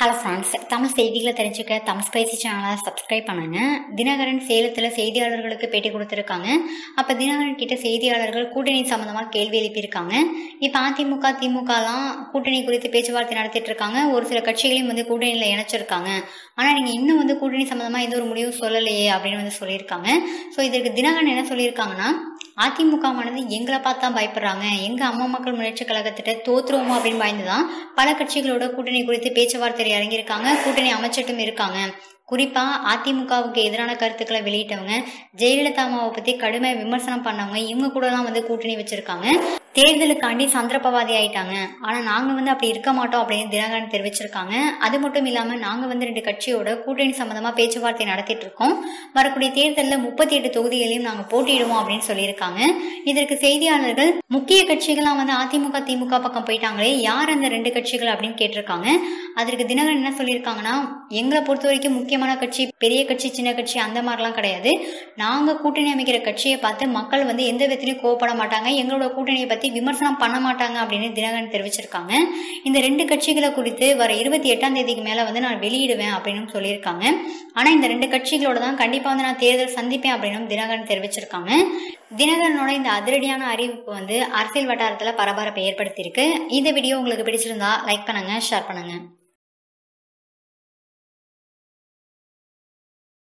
Hello friends Tamil செய்திகளை தெரிஞ்சுக்க Tamil spicy சேனலை சப்ஸ்கிரைப் பண்ணுங்க. தினகரன் சேலத்தில் செய்தியாளர்களுக்கு பேட்டி கொடுத்துருக்காங்க. அப்போ தினகரன் கிட்ட செய்தியாளர்கள் கூட்டணி சம்மந்தமாக கேள்வி எழுப்பியிருக்காங்க. இப்போ அதிமுக திமுகலாம் கூட்டணி குறித்து பேச்சுவார்த்தை நடத்திட்டு இருக்காங்க. ஒரு சில கட்சிகளையும் வந்து கூட்டணியில் இணைச்சிருக்காங்க. ஆனால் நீங்கள் இன்னும் வந்து கூட்டணி சம்மந்தமாக எந்த ஒரு முடிவும் சொல்லலையே அப்படின்னு வந்து சொல்லியிருக்காங்க. ஸோ இதற்கு தினகரன் என்ன சொல்லியிருக்காங்கன்னா அதிமுகவானது எங்களை பார்த்து தான் பயப்படுறாங்க. எங்கள் அம்மா மக்கள் முன்னேற்ற கழகத்திட்ட தோத்துருவோமோ அப்படின்னு பயந்து தான் பல கட்சிகளோட கூட்டணி குறித்து பேச்சுவார்த்தை இறங்கியிருக்காங்க. கூட்டணி அமைச்சிட்டும் இருக்காங்க. குறிப்பாக அதிமுகவுக்கு எதிரான கருத்துக்களை வெளியிட்டவங்க ஜெயலலிதா அம்மாவை பற்றி கடுமையாக விமர்சனம் பண்ணவங்க இவங்க கூடலாம் வந்து கூட்டணி வச்சுருக்காங்க. தேர்தலுக்காண்டி சந்திரப்பவாதி ஆயிட்டாங்க. ஆனால் நாங்கள் வந்து அப்படி இருக்க மாட்டோம் அப்படின்னு தினகரன் தெரிவிச்சிருக்காங்க. அது மட்டும் இல்லாமல் நாங்கள் வந்து ரெண்டு கட்சியோட கூட்டணி சம்மந்தமாக பேச்சுவார்த்தை நடத்திட்டு இருக்கோம். வரக்கூடிய தேர்தலில் முப்பத்தி எட்டு தொகுதிகளையும் நாங்கள் போட்டியிடுவோம் அப்படின்னு சொல்லியிருக்காங்க. இதற்கு செய்தியாளர்கள் முக்கிய கட்சிகளாக வந்து அதிமுக திமுக பக்கம் போயிட்டாங்களே யார் அந்த ரெண்டு கட்சிகள் அப்படின்னு கேட்டிருக்காங்க. அதற்கு தினகரன் என்ன சொல்லியிருக்காங்கன்னா எங்களை பொறுத்த வரைக்கும் முக்கியமான கட்சி பெரிய கட்சி சின்ன கட்சி அந்த மாதிரிலாம் கிடையாது. நாங்கள் கூட்டணி அமைக்கிற கட்சியை பார்த்து மக்கள் வந்து எந்த விதத்திலையும் கோவப்பட மாட்டாங்க. எங்களோட கூட்டணியை பற்றி விமர்சனம் பண்ண மாட்டாங்க அப்படின்னு தினகரன் தெரிவிச்சிருக்காங்க. இந்த ரெண்டு கட்சிகளை குறித்து வர இருபத்தி எட்டாம் தேதிக்கு மேலே வந்து நான் வெளியிடுவேன் அப்படின்னு சொல்லியிருக்காங்க. ஆனால் இந்த ரெண்டு கட்சிகளோட தான் கண்டிப்பாக வந்து நான் தேர்தல் சந்திப்பேன் அப்படின்னு தினகரன் தெரிவிச்சிருக்காங்க. தினகரனோட இந்த அதிரடியான அறிவிப்பு வந்து அரசியல் வட்டாரத்தில் பரபரப்பை ஏற்படுத்தியிருக்கு. இந்த வீடியோ உங்களுக்கு பிடிச்சிருந்தா லைக் பண்ணுங்க ஷேர் பண்ணுங்க.